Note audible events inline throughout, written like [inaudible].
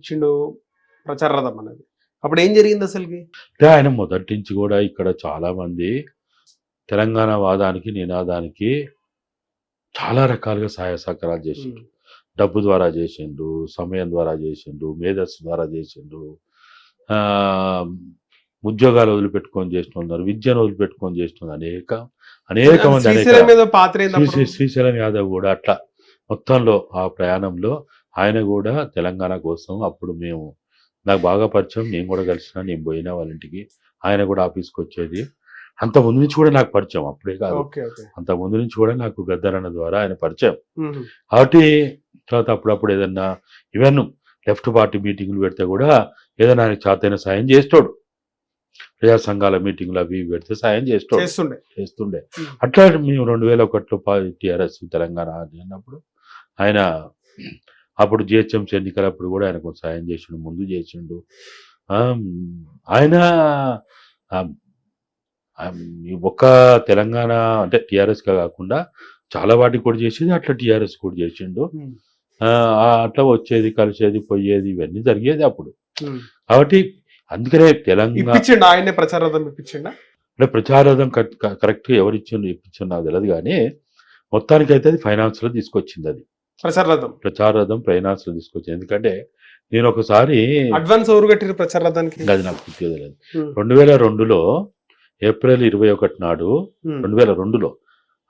ఇచ్చిండు ప్రచార రథం అనేది. అప్పుడు ఏం జరిగింది అసలుకి? అంటే ఆయన మొదటి నుంచి కూడా ఇక్కడ చాలా మంది తెలంగాణ వాదానికి నినాదానికి చాలా రకాలుగా సహాయ సహకారాలు చేసిండ్రు. డబ్బు ద్వారా చేసిండ్రు సమయం ద్వారా చేసిండ్రు మేధస్సు ద్వారా చేసిండ్రు. ఆ, ఉద్యోగాలు వదిలిపెట్టుకొని చేసిన ఉన్నారు విద్యను వదిలిపెట్టుకొని చేసిన అనేక అనేక మంది శ్రీశైలం యాదవ్ కూడా అట్లా మొత్తంలో ఆ ప్రయాణంలో ఆయన కూడా తెలంగాణ కోసం అప్పుడు మేము నాకు బాగా పరిచయం నేను కూడా కలిసిన నేను పోయినా వాళ్ళ ఇంటికి. ఆయన కూడా ఆఫీస్కి వచ్చేది. అంత ముందు నుంచి కూడా నాకు పరిచయం అప్పుడే కాదు. అంత ముందు నుంచి కూడా నాకు గద్దరన్న ద్వారా ఆయన పరిచయం. కాబట్టి తర్వాత అప్పుడప్పుడు ఏదన్నా ఈవెన్ లెఫ్ట్ పార్టీ మీటింగ్లు పెడితే కూడా ఏదైనా ఆయన చాతైన సాయం చేస్తాడు. ప్రజా సంఘాల మీటింగ్లు అవి పెడితే సాయం చేస్తాడు. చేస్తుండే. అట్లా మేము. రెండు వేల ఒకటిలో టీఆర్ఎస్ తెలంగాణ అని అన్నప్పుడు ఆయన అప్పుడు జిహెచ్ఎంసీ ఎన్నికలప్పుడు కూడా ఆయన కొంచెం సాయం చేసిండు ముందు చేసిండు. ఆయన ఒక్క తెలంగాణ అంటే టీఆర్ఎస్ కాకుండా చాలా వాటికి కూడా చేసేది అట్లా టీఆర్ఎస్ కూడా చేసిండు. అట్లా వచ్చేది కలిసేది పోయేది ఇవన్నీ జరిగేది అప్పుడు. కాబట్టి అందుకనే తెలంగాణ ఆయనే ప్రచార రథం ఇప్పించిండా? అంటే ప్రచారం కరెక్ట్ ఎవరు ఇచ్చిండు ఇప్పించిండు నాకు తెలియదు కానీ మొత్తానికి అయితే అది ఫైనాన్స్లో తీసుకొచ్చింది అది. ప్రచార రథం ప్రచారం లో తీసుకొచ్చింది ఎందుకంటే నేను ఒకసారి అడ్వాన్స్ ఎవరు కట్టిరు ప్రచార రథానికి అది నాకు గుర్తు తెలియదు ఉమ్. రెండు వేల రెండులో ఏప్రిల్ ఇరవై ఒకటి నాడు. రెండు వేల రెండులో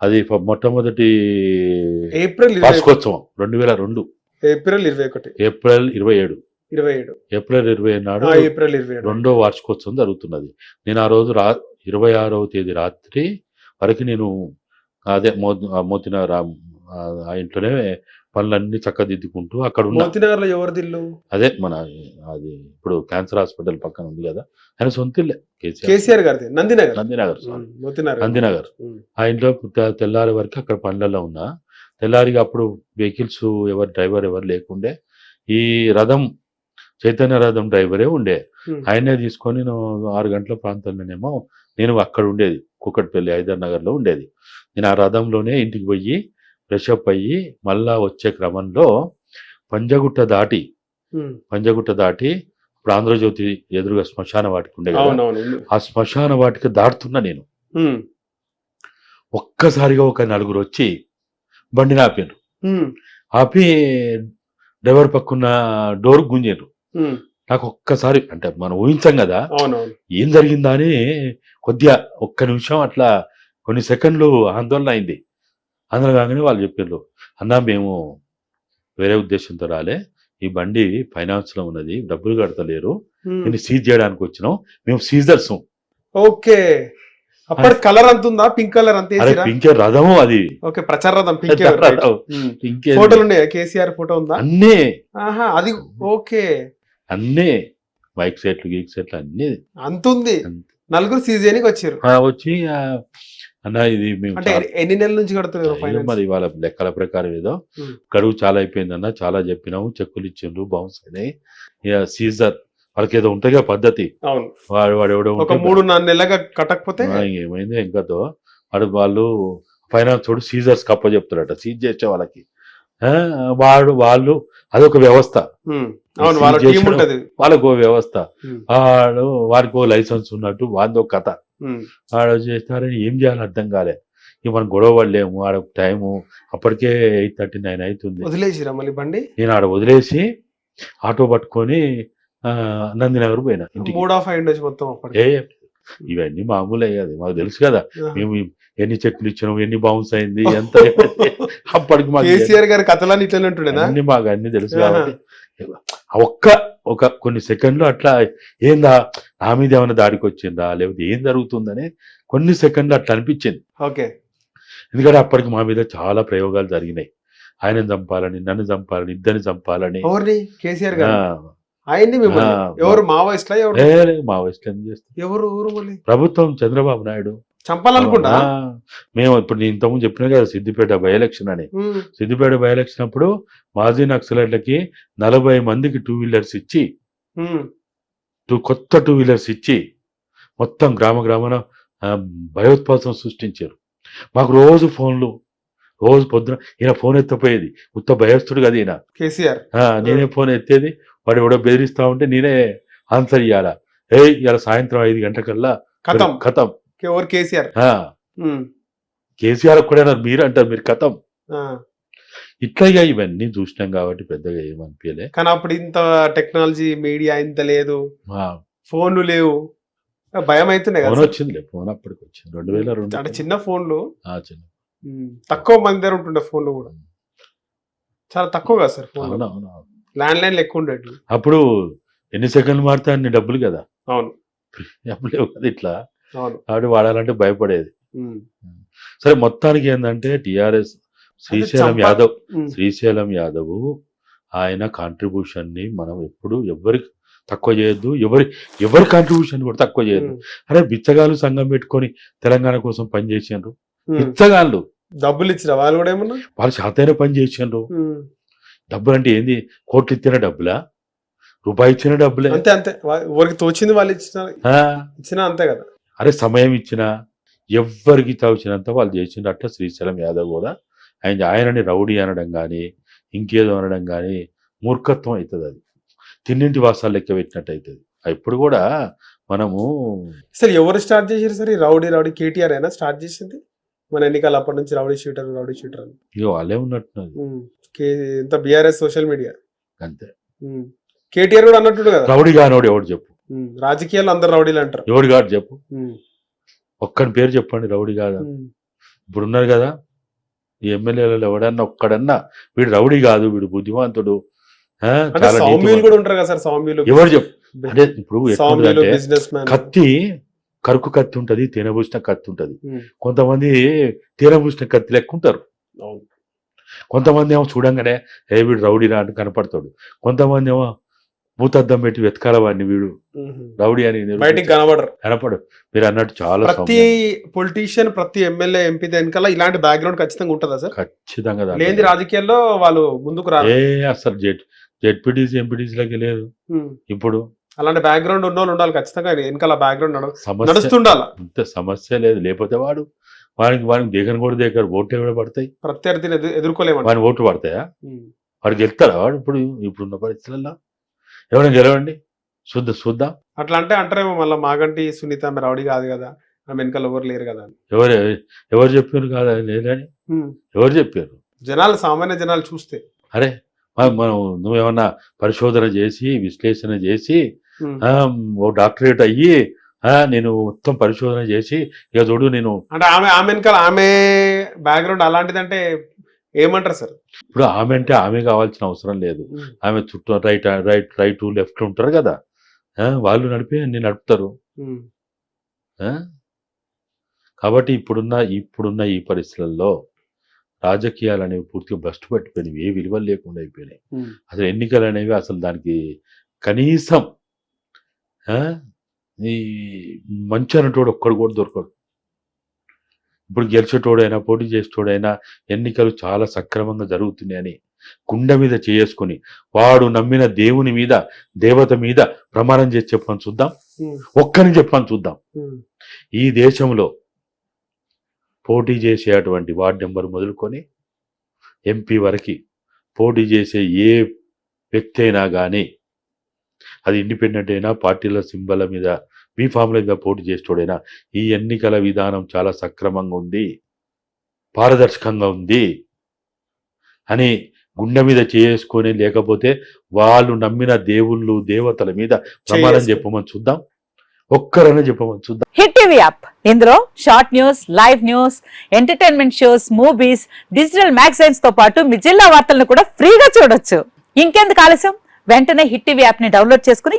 అది మొట్టమొదటి ఏప్రిల్ వార్షికోత్సవం రెండు వేల రెండు. ఏప్రిల్ ఇరవై ఒకటి. ఏప్రిల్ ఇరవై ఏడు. ఇరవై ఏడు. ఏప్రిల్ ఇరవై నాడు ఏప్రిల్ ఇరవై రెండో వార్షికోత్సవం జరుగుతున్నది. నేను ఆ రోజు రా ఇరవై ఆరవ తేదీ రాత్రి వరకు నేను అదే మో మోతినగర్ ఆ- ఆ ఇంట్లోనే పనులన్నీ చక్కదిద్దుకుంటూ అక్కడ ఉన్న ఎవరిది ఇల్లు అదే మన అది ఇప్పుడు క్యాన్సర్ హాస్పిటల్ పక్కన ఉంది కదా ఆయన సొంత ఇల్లే కేసీఆర్. గారిది నందినగర్. నందినగర్ నందినగర్. ఆ ఇంట్లో తెల్లారి వరకు అక్కడ పనులలో ఉన్నా తెల్లారిగా అప్పుడు వెహికల్స్ ఎవరు డ్రైవర్ ఎవరు లేకుండే ఈ రథం చైతన్య రథం డ్రైవరే ఉండే. ఆయనే తీసుకొని నేను ఆరు గంటల ప్రాంతంలోనేమో నేను అక్కడ ఉండేది కుక్కట్పల్లి హైదర్ నగర్లో ఉండేది. నేను ఆ రథంలోనే ఇంటికి పోయి ఫ్రెష్ అప్ అయ్యి మళ్ళా వచ్చే క్రమంలో పంజగుట్ట దాటి. పంజగుట్ట దాటి ఇప్పుడు ఆంధ్రజ్యోతి ఎదురుగా శ్మశాన వాటికి ఉండే ఆ శ్మశాన వాటికి దాటుతున్నా నేను. ఒక్కసారిగా ఒక నలుగురు వచ్చి బండిని ఆపారు. ఆపి డ్రైవర్ పక్కన డోర్ గుంజారు. నాకు ఒక్కసారి అంటే మనం ఊహించాం కదా ఏం జరిగిందా అని కొద్దిగా ఒక్క నిమిషం అట్లా కొన్ని సెకండ్లు ఆందోళన అయింది ఆందోళన కాగానే వాళ్ళు చెప్పారు అన్నా మేము వేరే ఉద్దేశంతో రాలే. ఈ బండి ఫైనాన్స్లో ఉన్నది డబ్బులు కడతలేరు. దీన్ని సీజ్ చేయడానికి వచ్చినాం. మేము సీజర్స్. ఓకే. అప్పటి కలర్ అంత ఉందా? పింక్ కలర్ అంత పింకే రథము అది. ఓకే ప్రచార రథం పింక్. ఇంకే ఫోటోలు ఉన్నాయా? కేసీఆర్ ఫోటో ఉందా? అన్నీ. ఆహా అది ఓకే. అన్నీ. మైక్ సెట్లు గీక్ సెట్లు అన్నీ. అంత ఉంది. అంత. నలుగురు సీజ్ చేయడానికి వచ్చారు వచ్చి అన్న ఇది మేము ఎన్ని నెలల నుంచి కడుతున్నారు మరి వాళ్ళ లెక్కల ప్రకారం ఏదో. గడువు చాలా అయిపోయిందన్న చాలా చెప్పినాము చెక్కులు ఇచ్చిండ్రు బౌన్స్ అయినాయి. సీజర్ వాళ్ళకి ఏదో కదా పద్ధతి. వాడు వాడు ఎవడో మూడు నాలుగు నెలలుగా కట్టకపోతే ఏమైంది ఇంకతో వాడు వాళ్ళు ఫైనాన్స్ తోడు సీజర్స్ కప్ప చెప్తారట సీజ్ చేసే వాళ్ళకి. వాడు వాళ్ళు అదొక వ్యవస్థ. వాళ్ళకు వ్యవస్థ. వాడు వారికి ఓ లైసెన్స్ ఉన్నట్టు వాడిదో కథ. వాడు చేస్తారని ఏం చేయాలో అర్థం కాలే. ఇక మనం గొడవ పడలేము ఆడ టైము అప్పటికే ఎయిట్ థర్టీ నైన్ అవుతుంది వదిలేసిరా మళ్ళీ బండి? నేను ఆడ వదిలేసి ఆటో పట్టుకొని నందినగర్ పోయినా ఇంటికి. మూడ్ ఆఫ్ అయి ఉండొచ్చు మొత్తం అప్పటికి. ఏ ఇవన్నీ మామూలే కదా మాకు తెలుసు కదా. మేము ఎన్ని చెట్లు ఇచ్చినాం ఎన్ని బౌన్స్ అయింది ఎంత [laughs] అప్పటికి మాకు కేసీఆర్ గారి కథలన్నీ ఇట్లనే ఉంటుండేనా? అన్ని మాకు అన్ని తెలుసు. కాబట్టి. ఒక్క ఒక కొన్ని సెకండ్లు అట్లా ఏందా నా మీద ఏమైనా దాడికి వచ్చిందా లేకపోతే ఏం జరుగుతుందని కొన్ని సెకండ్లు అట్లా అనిపించింది. ఓకే. ఎందుకంటే అప్పటికి మా మీద చాలా ప్రయోగాలు జరిగినాయి. ఆయన చంపాలని నన్ను చంపాలని ఇద్దరిని చంపాలని. కేసీఆర్ ఆ, గారు ఆయన్ని మిమ్మల్ని? ఆ, ఎవరు? మావోయిస్ట్లా ఎవరు? ఏ, మా వయసులో ఏం చేస్తాం ఎవరు ఊరు మళ్ళీ? ప్రభుత్వం చంద్రబాబు నాయుడు. చంపాలనుకుంటా మేము ఇప్పుడు నేను ఇంతకుముందు చెప్పినా కదా సిద్దిపేట బై ఎలక్షన్ అని. సిద్దిపేట బై ఎలక్షన్ అప్పుడు మాజీ నక్సలైట్లకి నలభై మందికి టూ వీలర్స్ ఇచ్చి. టూ కొత్త టూ వీలర్స్ ఇచ్చి మొత్తం గ్రామ గ్రామాన ఆ, భయోత్పాతం సృష్టించారు. మాకు రోజు ఫోన్లు రోజు పొద్దున ఈయన ఫోన్ ఎత్తపోయేది. ఉత్త భయస్తుడు కదా ఈయన. కేసీఆర్. నేనే ఫోన్ ఎత్తేది వాడు ఎవడో బెదిరిస్తా ఉంటే నేనే ఆన్సర్ ఇవ్వాలా ఏ ఇవాళ సాయంత్రం ఐదు గంటకల్లా కథం కథం ఎవరు కేసీఆర్. కేసీఆర్ కూడా మీరు అంటారు మీరు కథం. ఆ. ఇట్లా ఇక ఇవన్నీ చూసినాం కాబట్టి పెద్దగా ఏమనిపించలే కానీ అప్పుడు ఇంత టెక్నాలజీ మీడియా ఇంత లేదు. ఫోన్లు లేవు. భయం అవుతున్నాయి ఫోన్. వచ్చిందిలే ఫోన్ అప్పటికి వచ్చింది. రెండు వేల రెండు. అంటే చిన్న ఫోన్లు. చిన్న. తక్కువ మంది దగ్గర ఉంటుండే ఫోన్లు కూడా. చాలా తక్కువ కదా సార్ ఫోన్. ల్యాండ్ లైన్లు ఎక్కువ ఉండేవి అప్పుడు ఎన్ని సెకండ్లు మారితే అన్ని డబ్బులు కదా. అవును. కదా ఇట్లా. కాబట్టి వాడాలంటే భయపడేది. సరే మొత్తానికి ఏంటంటే టిఆర్ఎస్ శ్రీశైలం యాదవ్ శ్రీశైలం యాదవ్ ఆయన కాంట్రిబ్యూషన్ని మనం ఎప్పుడు ఎవరికి తక్కువ చేయొద్దు ఎవరి ఎవరి కాంట్రిబ్యూషన్ కూడా తక్కువ చేయొద్దు. అరే బిచ్చగాళ్ళు సంఘం పెట్టుకొని తెలంగాణ కోసం పని చేసిండ్రు ఉమ్. బిచ్చగాళ్ళు. డబ్బులు ఇచ్చిన వాళ్ళు కూడా ఏమన్నా? వాళ్ళు శాతైన పని చేసిండ్రు ఉమ్, డబ్బులు అంటే ఏంది? కోట్లు ఇచ్చిన డబ్బులా? రూపాయి ఇచ్చిన డబ్బులే. అంతే అంతే. ఎవరికి తోచింది వాళ్ళు ఇచ్చిన ఇచ్చినా అంతే కదా. అరే సమయం ఇచ్చిన ఎవ్వరికి తోచినంత వాళ్ళు చేసిండట శ్రీశైలం యాదవ్ కూడా ఆయన ఆయనని రౌడీ అనడం కానీ ఇంకేదో అనడం కానీ మూర్ఖత్వం అవుతుంది అది. తిన్నింటి వాసాలు లెక్క పెట్టినట్టు అవుతుంది. ఇప్పుడు కూడా మనము సార్ ఎవరు స్టార్ట్ చేశారు సార్? ఈ రౌడీ రౌడీ కేటీఆర్ అయినా స్టార్ట్ చేసింది? మన ఎన్నికలు అప్పటి నుంచి రౌడీ షూటర్ రౌడీ షూటర్ అని. ఇక వాళ్ళే ఉన్నట్టున్నది. కే- ఇంత బీఆర్ఎస్ సోషల్ మీడియా? అంతే. కేటీఆర్ కూడా అన్నట్టు కదా? రౌడీ కానోడు ఎవడు చెప్పు. రాజకీయాలు అందరు రౌడీలు అంటారు. ఎవడు కాడు చెప్పు. ఉమ్, ఒక్కని పేరు చెప్పండి రౌడీ కాదా? ఇప్పుడు ఉన్నారు కదా ఈ ఎమ్మెల్యేలలో ఎవడన్నా ఒక్కడన్నా వీడు రౌడీ కాదు వీడు బుద్ధిమంతుడు కదా ఎవరు చెప్పు? అంటే ఇప్పుడు కత్తి కరుకు కత్తి ఉంటది తినబూసిన కత్తి ఉంటది. కొంతమంది తినబూసిన కత్తి లెక్క ఉంటారు. కొంతమంది ఏమో చూడంగానే ఏ వీడు రౌడీ రా అని కనపడతాడు. కొంతమంది ఏమో భూతద్దం పెట్టి వెతకాల వాడిని వీడు. రౌడీ అని బయటికి కనబడరు. కనపడు. మీరు అన్నట్టు చాలా ప్రతి. పొలిటీషియన్ ప్రతి ఎమ్మెల్యే ఎంపీ వెనకాల ఇలాంటి బ్యాక్గ్రౌండ్ ఖచ్చితంగా ఉంటుందా సార్? ఖచ్చితంగా. లేని రాజకీయాల్లో వాళ్ళు ముందుకు రారు. ఏ అసలు జెడ్ జెడ్పీటీసీ ఎంపీటీసీలకి లేదు. ఇప్పుడు అలాంటి బ్యాక్గ్రౌండ్ ఉన్న వాళ్ళు ఉండాలి ఖచ్చితంగా. వెనకాల బ్యాక్గ్రౌండ్ నడుస్తుండాల. ఇంత సమస్య లేదు. లేకపోతే వాడు వాడికి వాడికి దిగను కూడా దగ్గర ఓట్లు ఎవడ పడతాయి? ప్రత్యర్థిని ఎదు- ఎదుర్కోలేమంట. వాడిని ఓట్లు పడతాయా. వాడు గెలుతాడా వాడు ఇప్పుడు ఇప్పుడున్న పరిస్థితులలో ఎవరైనా గెలవండి? చూద్దాం చూద్దాం? అట్లా అంటే అంటారేమో మళ్ళీ మాగంటి సునీత ఆమె రౌడీ కాదు కదా ఆమె వెనకాల ఎవరు లేరు కదా ఎవరు ఎవరు చెప్పారు కాదా లేదని. ఎవరు చెప్పారు? జనాలు సామాన్య జనాలు చూస్తే. అరే మనం నువ్వేమన్నా పరిశోధన చేసి విశ్లేషణ చేసి ఓ డాక్టరేట్ అయ్యి నేను మొత్తం పరిశోధన చేసి ఇక చూడు నేను అంటే ఆమె ఆమె వెనకాల ఆమె బ్యాక్గ్రౌండ్ అలాంటిదంటే ఏమంటారు సార్? ఇప్పుడు ఆమె అంటే ఆమె కావాల్సిన అవసరం లేదు. ఆమె చుట్టూ రైట్ రైట్ రైట్ లెఫ్ట్ ఉంటారు కదా. వాళ్ళు నడిపి అన్ని నడుపుతారు? కాబట్టి ఇప్పుడున్న ఇప్పుడున్న ఈ పరిస్థితులలో రాజకీయాలు అనేవి పూర్తిగా భ్రష్టు పట్టిపోయినవి ఏ విలువలు లేకుండా అయిపోయినాయి. అసలు ఎన్నికలు అనేవి అసలు దానికి కనీసం ఈ మంచి అనేటోడు ఒక్కడు కూడా దొరకడు. ఇప్పుడు గెలిచేటోడైనా పోటీ చేసేటోడైనా ఎన్నికలు చాలా సక్రమంగా జరుగుతున్నాయని కుండ మీద చేసుకుని వాడు నమ్మిన దేవుని మీద దేవత మీద ప్రమాణం చేసి చెప్పని చూద్దాం. ఒక్కని చెప్పని చూద్దాం. ఈ దేశంలో పోటీ చేసేటువంటి వార్డు నెంబర్ మొదలుకొని ఎంపీ వరకు పోటీ చేసే ఏ వ్యక్తి అయినా కానీ అది ఇండిపెండెంట్ అయినా పార్టీల సింబల్ మీద ఫామ్ల మీద పోటీ చేసేటోడైనా ఈ ఎన్నికల విధానం చాలా సక్రమంగా ఉంది పారదర్శకంగా ఉంది అని గుండె మీద చేసుకొని లేకపోతే వాళ్ళు నమ్మిన దేవుళ్ళు దేవతల మీద ప్రమాణం. చెప్పమని చూద్దాం. ఒక్కరైనా చెప్పమని చూద్దాం. Hit TV app. ఇందులో short news live news entertainment shows movies digital మ్యాగజైన్స్తో పాటు మీ జిల్లా వార్తలను కూడా ఫ్రీగా చూడొచ్చు. ఇంకెందుకు ఆలస్యం? వెంటనే హిట్ టీవీ యాప్ని డౌన్లోడ్ చేసుకుని